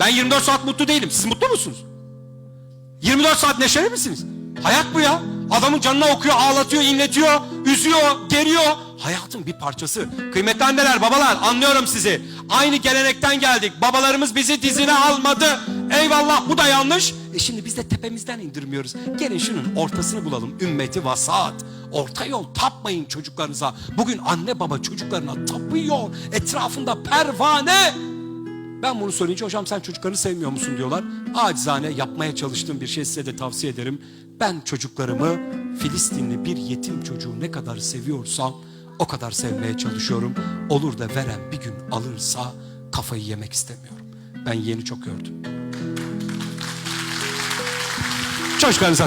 Ben 24 saat mutlu değilim. Siz mutlu musunuz? 24 saat neşeli misiniz? Hayat bu ya. Adamın canına okuyor, ağlatıyor, inletiyor, üzüyor, geriyor. Hayatın bir parçası. Kıymetli anneler, babalar anlıyorum sizi. Aynı gelenekten geldik. Babalarımız bizi dizine almadı. Eyvallah bu da yanlış. E şimdi biz de tepemizden indirmiyoruz. Gelin şunun ortasını bulalım. Ümmeti vasat. Orta yol tapmayın çocuklarınıza. Bugün anne baba çocuklarına tapıyor. Etrafında pervane. Ben bunu söyleyince hocam sen çocuklarını sevmiyor musun diyorlar. Acizane yapmaya çalıştığım bir şey size de tavsiye ederim. Ben çocuklarımı Filistinli bir yetim çocuğu ne kadar seviyorsam o kadar sevmeye çalışıyorum. Olur da veren bir gün alırsa kafayı yemek istemiyorum. Ben yeni çok gördüm. Çocuklarınıza